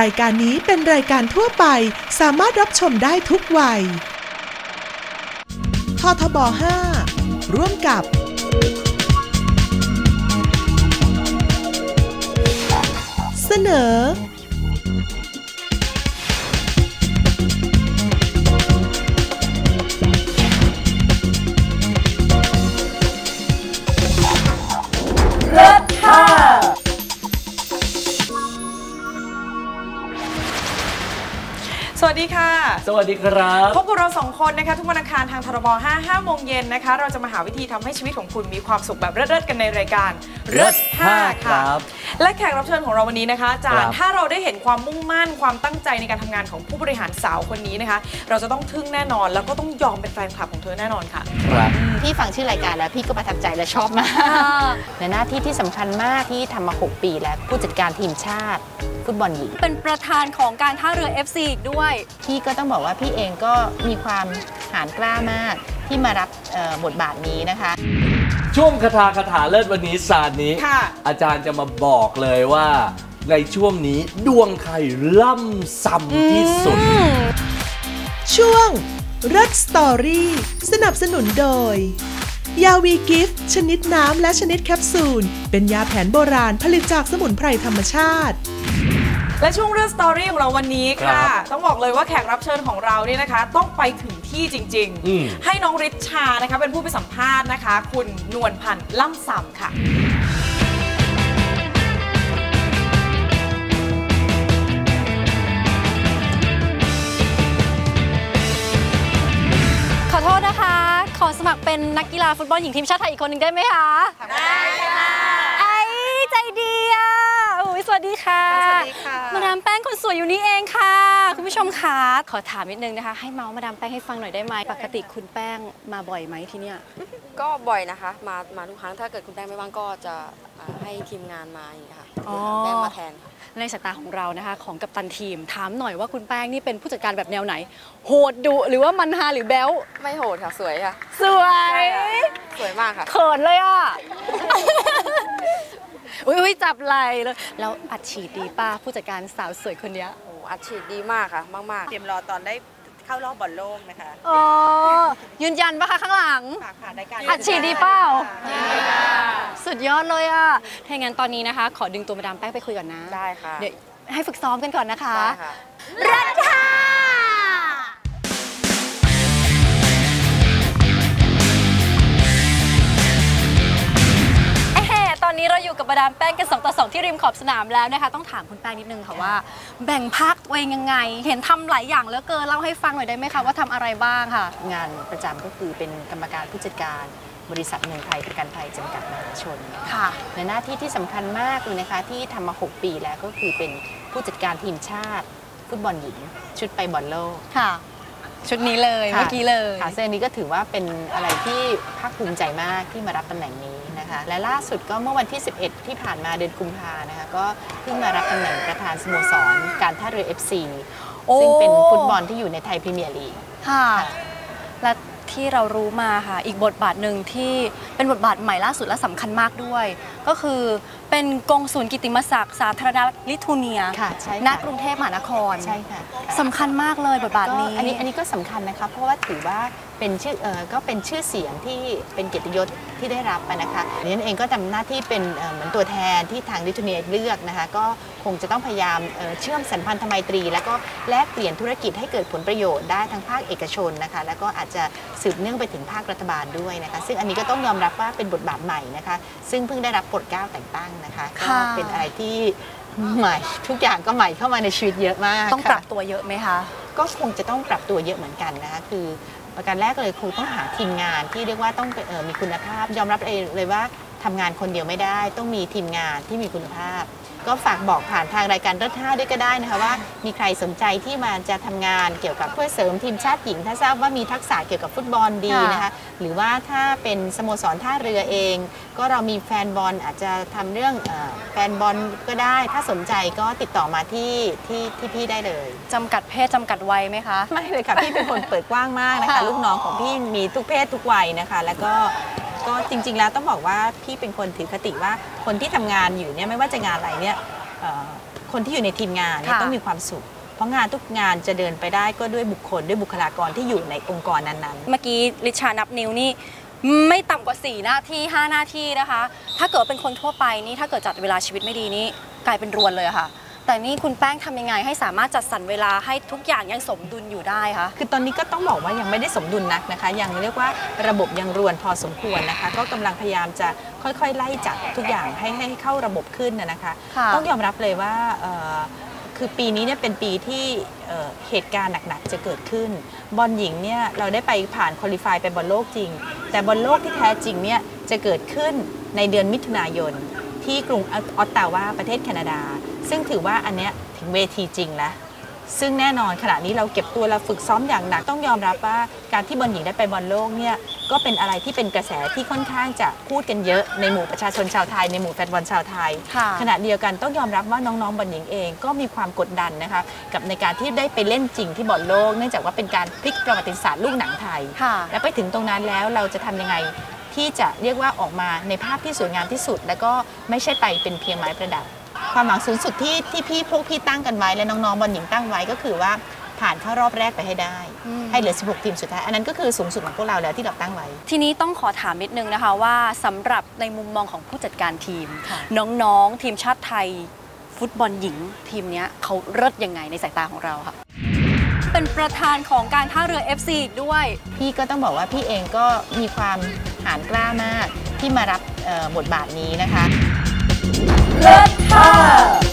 รายการนี้เป็นรายการทั่วไปสามารถรับชมได้ทุกวัย ททบ 5 ร่วมกับ เสนอ สวัสดีครับ พบกับเราสองคนนะคะทุกวันอังคารทางทรบ5 5โมงเย็นนะคะ เราจะมาหาวิธีทำให้ชีวิตของคุณมีความสุขแบบเลิศๆกันในรายการเลิศห้า5ครัค่ะบและแขกรับเชิญของเราวันนี้นะคะอาจารครัย์บถ้าเราได้เห็นความมุ่งมั่นความตั้งใจในการทำงานของผู้บริหารสาวคนนี้นะคะ เราจะต้องทึ่งแน่นอน แล้วก็ต้องยอมเป็นแฟนคลับของเธอแน่นอนค่ะครับพี่ฟังชื่อรายการแล้วพี่ก็ประทับใจและชอบมากในหน้าที่ที่สำคัญมากที่ทำมา 6 ปีแล้วผู้จัดการทีมชาติ ฟุตบอลหญิงเป็นประธานของการท่าเรือ FC อีกด้วย พี่ก็ต้องบอกว่าพี่เองก็มีความหานกล้ามากที่มารับเอ่อบทบาทนี้นะคะ ช่วงคาถาคาถาเลิศวันนี้ศาสตร์นี้ค่ะอาจารย์จะมาบอกเลยว่า ในช่วงนี้ดวงใครล่ำซ้ำที่สุด ช่วงรัดสตอรี่สนับสนุนโดย ยาวีกิฟต์ชนิดน้ำและชนิดแคปซูล เป็นยาแผนโบราณผลิตจากสมุนไพรธรรมชาติ และช่วงเรื่องสตอรี่ของเราวันนี้ค่ะครับต้องบอกเลยว่าแขกรับเชิญของเราเนี่ยนะคะ ต้องไปถึงที่จริงอืมให้น้องริชชานะคะเป็นผู้ไปสัมภาษณ์นะคะ คุณนวลพันธ์ล่ำซำค่ะขอโทษนะคะ ขอสมัครเป็นนักกีฬาฟุตบอลหญิงทีมชาติไทยอีกคนหนึ่งได้ไหมคะ ได้ค่ะ ไอ้ใจดีอะอุ๊ยส วัสดีค่ะ สวัสดีค่ะ มาดามแป้งคนสวยอยู่นี่เองค่ะ คุณผู้ชมคะขอถามนิดนึงนะคะ ให้เมาส์มาดามแป้งให้ฟังหน่อยได้ไหมปกติคุณแป้งมาบ่อยไหมที่เนี่ย ก็บ่อยนะคะ มามาทุกครั้งถ้าเกิดคุณแป้งไม่ว่างก็จะอ่าให้ทีมงานมาอย่างเงี้ยค่ะอ๋อแป้งมาแทนค่ะในสายตาของเรานะคะของกัปตันทีม ถามหน่อยว่าคุณแป้งนี่เป็นผู้จัดการแบบแนวไหน โหดดุหรือว่ามันฮาหรือแบ๊วไม่โหดค่ะ สวยค่ะ สวย สวยมากค่ะเขินเลยอะ อุ้ยอุ๊ยจับไหลเลยแล้วอัดฉีดดีป้าผู้จัดการสาวสวยคนเนี้ยโอ้อัดฉีดดีมากค่ะมากเตรียมรอตอนได้เข้ารอบบอลโลกนะคะอ๋อยืนยันปะคะข้างหลังฝากผ่านรายการอัดฉีดดีเปล่าสุดยอดเลยอะถ้าอย่างนั้นตอนนี้นะคะ ขอดึงตัวมาดามแป้งไปคุยก่อนนะๆได้ค่ะเดี๋ยวให้ฝึกซ้อมกันก่อนนะคะได้ค่ะ อ้ตอนนี้เราอยู่กับมาดามแป้งกัน2ต่อ2ที่ริมขอบสนามแล้วนะคะ ต้องถามคุณแป้งนิดนึงค่ะว่า แบ่งภาคตัวเองยังไง เห็นทำหลายอย่างเหลือเกินเล่าให้ฟังหน่อยได้ไหมคะว่าทำอะไรบ้างค่ะ งานประจำก็คือเป็นกรรมการผู้จัดการบริษัทเมืองไทยประกันภัยจำกัดมหาชนค่ะในหน้าที่ที่สำคัญมากเลยนะคะ ที่ทำมา 6 ปีแล้วก็คือเป็นผู้จัดการทีมชาติ ฟุตบอลหญิงชุดไปบอลโลกค่ะ ชุดนี้เลยค่ะ เมื่อกี้เลย ค่ะซึ่งอันนี้ก็ถือว่าเป็นอะไรที่ภาคภูมิใจมากที่มารับตำแหน่งนี้นะคะ และล่าสุดก็เมื่อวันที่ 11 ที่ผ่านมาเดือนกุมภานะคะก็เพิ่งมารับตำแหน่งประธานสโมสรการท่าเรือ FC โอ้ ซึ่งเป็นฟุตบอลที่อยู่ในไทยพรีเมียร์ลีก ค่ะค่ะและ ที่เรารู้มาค่ะ อีกบทบาทหนึ่งที่เป็นบทบาทใหม่ล่าสุดและสำคัญมากด้วย ก็คือเป็นกงศูนย์กิตติมศักดิ์สาธารณรัฐลิทัวเนียค่ะใช่ค่ะณกรุงเทพมหานครใช่ค่ะสำคัญมากเลยบทบาทก็นี้อันนี้อันนี้ก็สำคัญนะคะเพราะว่าถือว่าเป็นชื่อเอ่อก็เป็นชื่อเสียงที่เป็นเกียรติยศที่ได้รับไปนะคะดิฉันเองก็ทำหน้าที่เป็นเอ่อเหมือนตัวแทนที่ทางลิทูเนียเลือกนะคะก็คงจะต้องพยายามเอ่อเชื่อมสัมพันธไมตรี แล้วก็แลกเปลี่ยนธุรกิจให้เกิดผลประโยชน์ได้ทั้งภาคเอกชนนะคะแล้วก็อาจจะสืบเนื่องไปถึงภาครัฐบาลด้วยนะคะ ซึ่งอันนี้ก็ต้องยอมรับว่าเป็นบทบาทใหม่นะคะ ซึ่งเพิ่งได้รับโปรดเกล้าแต่งตั้งนะคะก็ค่ะเป็นอะไรที่ใหม่ทุกอย่างก็ใหม่เข้ามาในชีวิตเยอะมากต้องปค่ะรับตัวเยอะไหมคะ ก็คงจะต้องปรับตัวเยอะเหมือนกันนะคะคือประการแรกเลยครูต้องหาทีมงานที่เรียกว่าต้องเอ่อมีคุณภาพยอมรับเลยเลยว่า ทำงานคนเดียวไม่ได้ ต้องมีทีมงานที่มีคุณภาพ ก็ฝากบอกผ่านทางรายการรถห้าด้วยก็ได้นะคะว่า มีใครสนใจที่มาจะทำงานเกี่ยวกับเพื่อเสริมทีมชาติหญิง ถ้าทราบว่ามีทักษะเกี่ยวกับฟุตบอลดีนะคะ หรือว่าถ้าเป็นสโมสรท่าเรือเอง ก็เรามีแฟนบอลอาจจะทำเรื่องเออแฟนบอลก็ได้ ถ้าสนใจก็ติดต่อมาที่ที่ที่พี่ได้เลยจำกัดเพศจำกัดวัยไหมคะไม่เลยค่ะพี่เป็นคนเปิดกว้างมากนะคะค่ะลูกน้องของพี่มีทุกเพศทุกวัยนะคะ แล้วก็ ก็จริง ๆ แล้วต้องบอกว่าพี่เป็นคนถือคติว่าคนที่ทำงานอยู่เนี่ยไม่ว่าจะงานอะไรเนี่ยเอ่อคนที่อยู่ในทีมงานเนี่ยค่ะต้องมีความสุข เพราะงานทุกงานจะเดินไปได้ก็ด้วยบุคคลด้วยบุคลากรที่อยู่ในองค์กรนั้นๆ เมื่อกี้ลิชานับนิ้วนี่ไม่ต่ำกว่า 4 หน้าที่ 5 หน้าที่นะคะ ถ้าเกิดเป็นคนทั่วไปนี่ถ้าเกิดจัดเวลาชีวิตไม่ดีนี่กลายเป็นรวนเลยอะค่ะ แต่นี่คุณแป้งทำยังไงให้สามารถจัดสรรเวลาให้ทุกอย่างยังสมดุลอยู่ได้คะคือตอนนี้ก็ต้องบอกว่ายังไม่ได้สมดุลนักนะคะ ยังเรียกว่าระบบยังรวนพอสมควรนะคะ ก็กำลังพยายามจะค่อยๆ ไล่จัดทุกอย่างให้ให้เข้าระบบขึ้นนะนะคะค่ะต้องยอมรับเลยว่าเอ่อคือปีนี้เนี่ยเป็นปีที่เอ่อเหตุการณ์หนักๆจะเกิดขึ้น บอลหญิงเนี่ยเราได้ไปผ่านคุริฟายไปบอลโลกจริง แต่บอลโลกที่แท้จริงเนี่ยจะเกิดขึ้นในเดือนมิถุนายน ที่กรุงออตตาวาประเทศแคนาดา ซึ่งถือว่าอันเนี้ยถึงเวทีจริงแล้วซึ่งแน่นอนขณะนี้เราเก็บตัวเราฝึกซ้อมอย่างหนักต้องยอมรับว่าการที่บอลหญิงได้ไปบอลโลกเนี่ยก็เป็นอะไรที่เป็นกระแสที่ค่อนข้างจะพูดกันเยอะในหมู่ประชาชนชาวไทยในหมู่แฟนบอลชาวไทยค่ะขณะเดียวกันต้องยอมรับว่าน้องๆบอลหญิงเองก็มีความกดดันนะคะกับในการที่ได้ไปเล่นจริงที่บอลโลก เนื่องจากว่าเป็นการพลิกประวัติศาสตร์ลูกหนังไทยค่ะและไปถึงตรงนั้นแล้วเราจะทำยังไง ที่จะเรียกว่าออกมาในภาพที่สวยงามที่สุด แล้วก็ไม่ใช่ไปเป็นเพียงไม้ประดับ ความหวังสูงสุดที่ที่พี่พวกพี่ตั้งกันไว้และน้องๆบอลหญิงตั้งไว้ก็คือว่าผ่านเข้ารอบแรกไปให้ได้อืมให้เหลือ 16 ทีมสุดท้าย อันนั้นก็คือสูงสุดของพวกเราแล้วที่เราตั้งไว้ ทีนี้ต้องขอถามนิดนึงนะคะว่าสำหรับในมุมมองของผู้จัดการทีมค่ะน้องๆ ทีมชาติไทย ฟุตบอลหญิง ทีมเนี้ยเขาเลิศยังไงในสายตาของเราค่ะ เป็นประธานของการท่าเรือ FC อีกด้วย พี่ก็ต้องบอกว่าพี่เองก็มีความ หารกล้ามากที่มารับบทบาทนี้นะคะ เลิศค่ะ